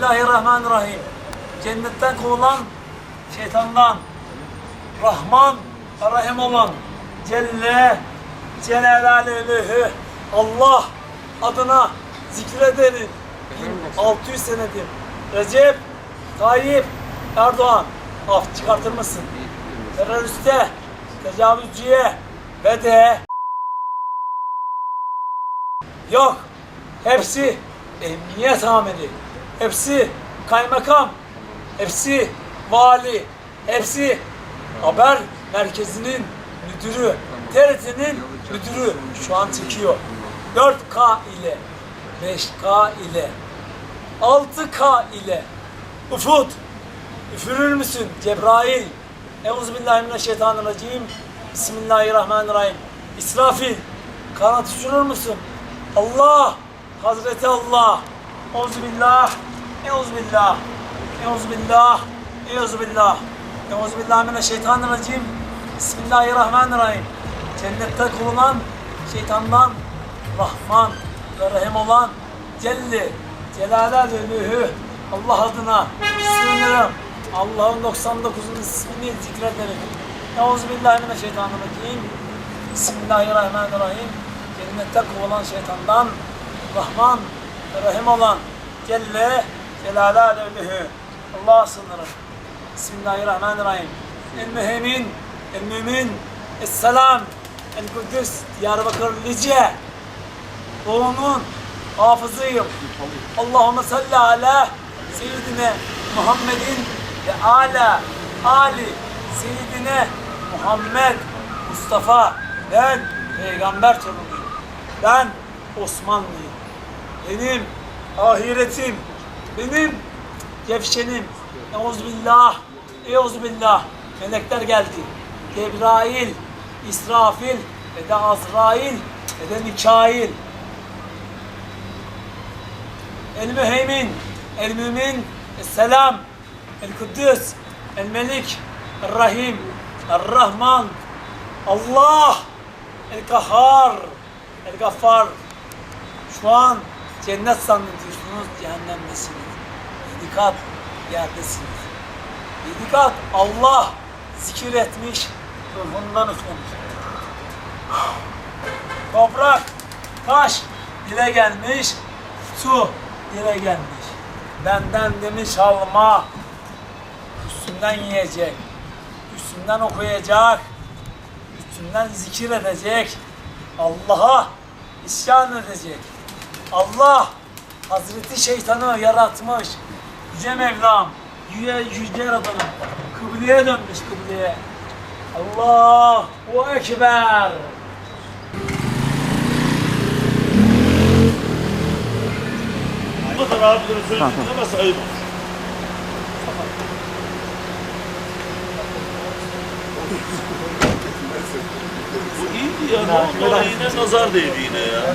Bismillahirrahmanirrahim. Cennetten kovulan şeytandan Rahman ve Rahim olan Celle Celaluhu Allah adına zikrederim. 1600 senedir. Recep Tayyip Erdoğan af çıkartır mısın? Teröriste, tecavüzcüye ve de yok. Hepsi emniyet amiri. Hepsi kaymakam. Hepsi vali. Hepsi haber merkezinin müdürü. TRT'nin müdürü şu an çekiyor. 4K ile 5K ile 6K ile Ufut üfürür müsün Cebrail Euzubillahimineşşeytanirracim Bismillahirrahmanirrahim İsrafil kanat uçurur musun? Allah Hazreti Allah Euzubillah Euzubillah Euzubillah Euzubillah Euzubillahimineşşeytanirracim Bismillahirrahmanirrahim Cennette kurulan şeytandan Rahman ve Rahim olan Celle Celaluhu Allah adına sığınırım. Allah'ın 99. ismini zikrederim. Euzubillahimineşşeytanirracim. Bismillahirrahmanirrahim. Cennette kovulan şeytandan Rahman ve Rahim olan Celle Celaluhu Allah'a sığınırım. Bismillahirrahmanirrahim. El mühemin, el mümin, el selam, el kudüs, Diyarbakır Lice. Doğu'nun hafızıyım. Allahümme salli ala seyyidine Muhammedin ve ala Ali seyyidine Muhammed Mustafa ben peygamber torunuyum. Ben Osmanlıyım. Benim ahiretim, benim gevşenim. Euzubillah, Euzubillah. Melekler geldi. Cebrail, İsrafil ve de Azrail ve de Mikail. El müheymin, el mümin, el selam, el kuddüs, el melik, el rahim, el rahman, Allah, el kahhar, el gaffar. Şu an cennet zannediyorsunuz, cehennemdesiniz. Yedi kat yerdesiniz. Yedi kat Allah zikir etmiş, ruhundan üflemiş. Toprak, taş dile gelmiş, su dile gelmiş. Benden demiş alma, üstünden yiyecek, üstünden okuyacak, üstünden zikir edecek, Allah'a isyan edecek. Allah Hazreti Şeytanı yaratmış. Yüce Mevlam, yüce, yüce Yaradanım. Kıbleye dönmüş kıbleye. Allahu Ekber. Bu kadar abilerin söylediğinde nasıl ayıp olur? Bu iyiydi ya. Ne oldu? Yine nazar değdi yine ya.